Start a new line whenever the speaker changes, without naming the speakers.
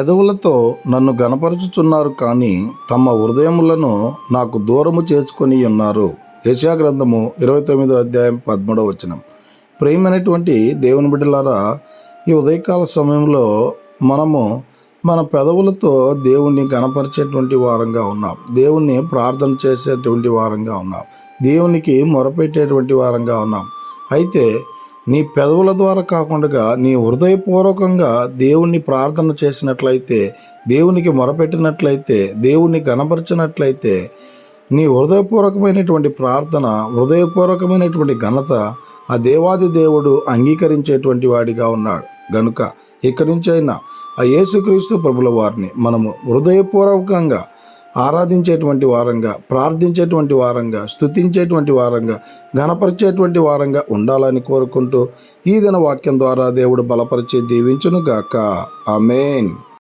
పెదవులతో నన్ను గణపరచుచున్నారు కానీ తమ హృదయములను నాకు దూరము చేసుకొని ఉన్నారు. యశా గ్రంథము ఇరవై తొమ్మిదో అధ్యాయం పదమూడవ వచనం. ప్రేమైనటువంటి దేవుని బిడ్డలారా ఈ ఉదయకాల సమయంలో మనము మన పెదవులతో దేవుణ్ణి గణపరిచేటువంటి వారంగా ఉన్నాం. దేవుణ్ణి ప్రార్థన చేసేటువంటి వారంగా ఉన్నాం. దేవునికి మొరపెట్టేటువంటి వారంగా ఉన్నాం. అయితే నీ పెదవుల ద్వారా కాకుండా నీ హృదయపూర్వకంగా దేవుణ్ణి ప్రార్థన చేసినట్లయితే దేవునికి మొరపెట్టినట్లయితే దేవుణ్ణి గణపరిచినట్లయితే నీ హృదయపూర్వకమైనటువంటి ప్రార్థన హృదయపూర్వకమైనటువంటి ఘనత ఆ దేవాది దేవుడు అంగీకరించేటువంటి వాడిగా ఉన్నాడు. గనుక ఇక్కడి నుంచైనా ఆ యేసుక్రీస్తు ప్రభుల వారిని మనము హృదయపూర్వకంగా ఆరాధించేటువంటి వారంగా ప్రార్థించేటువంటి వారంగా స్తుతించేటువంటి వారంగా ఘనపరిచేటువంటి వారంగా ఉండాలని కోరుకుంటూ ఈ దిన వాక్యం ద్వారా దేవుడు బలపరిచే దీవించునుగాక. ఆమెన్.